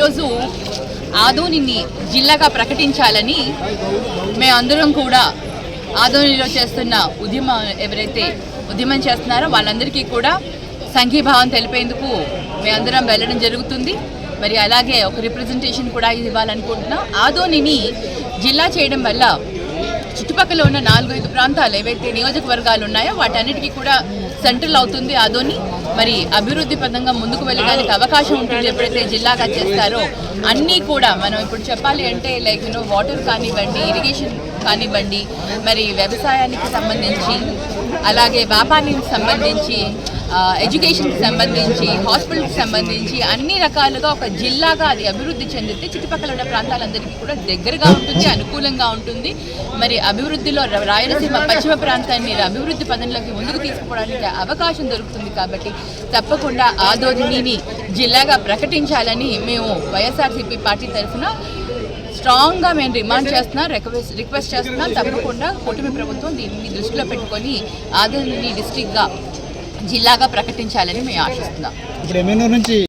ఈరోజు ఆదోనిని జిల్లాగా ప్రకటించాలని మేమందరం కూడా ఆదోనిలో చేస్తున్న ఉద్యమం ఎవరైతే ఉద్యమం చేస్తున్నారో వాళ్ళందరికీ కూడా సంఘీభావం తెలిపేందుకు మేమందరం వెళ్ళడం జరుగుతుంది. మరి అలాగే ఒక రిప్రజెంటేషన్ కూడా ఇవ్వాలనుకుంటున్నాం. ఆదోనిని జిల్లా చేయడం వల్ల చుట్టుపక్కల ఉన్న నాలుగు ఐదు ప్రాంతాలు ఏవైతే నియోజకవర్గాలు ఉన్నాయో వాటన్నిటికీ కూడా సెంట్రల్ అవుతుంది ఆదోని. మరి అభివృద్ధి పదంగా ముందుకు వెళ్ళడానికి అవకాశం ఉంటుంది. ఎప్పుడైతే జిల్లాగా చేస్తారో అన్నీ కూడా మనం ఇప్పుడు చెప్పాలి అంటే లైక్ యూనో వాటర్ కానివ్వండి ఇరిగేషన్ కానివ్వండి మరి వ్యవసాయానికి సంబంధించి అలాగే వ్యాపారానికి సంబంధించి ఎడ్యుకేషన్కి సంబంధించి హాస్పిటల్కి సంబంధించి అన్ని రకాలుగా ఒక జిల్లాగా అది అభివృద్ధి చెందితే చుట్టుపక్కల ఉన్న ప్రాంతాలందరికీ కూడా దగ్గరగా ఉంటుంది అనుకూలంగా ఉంటుంది. మరి అభివృద్ధిలో రాయలసీమ పశ్చిమ ప్రాంతాన్ని అభివృద్ధి పదంలోకి ముందుకు తీసుకోవడానికి అవకాశం దొరుకుతుంది కాబట్టి తప్పకుండా ఆదోనిని జిల్లాగా ప్రకటించాలని మేము వైఎస్ఆర్సీపీ పార్టీ తరఫున స్ట్రాంగ్గా మేము డిమాండ్ చేస్తున్నా రిక్వెస్ట్ రిక్వెస్ట్ చేస్తున్నాం. తప్పకుండా కూటమి ప్రభుత్వం దీన్ని దృష్టిలో పెట్టుకొని ఆదోని డిస్టిక్గా జిల్లాగా ప్రకటించాలని మేము ఆశిస్తున్నాం.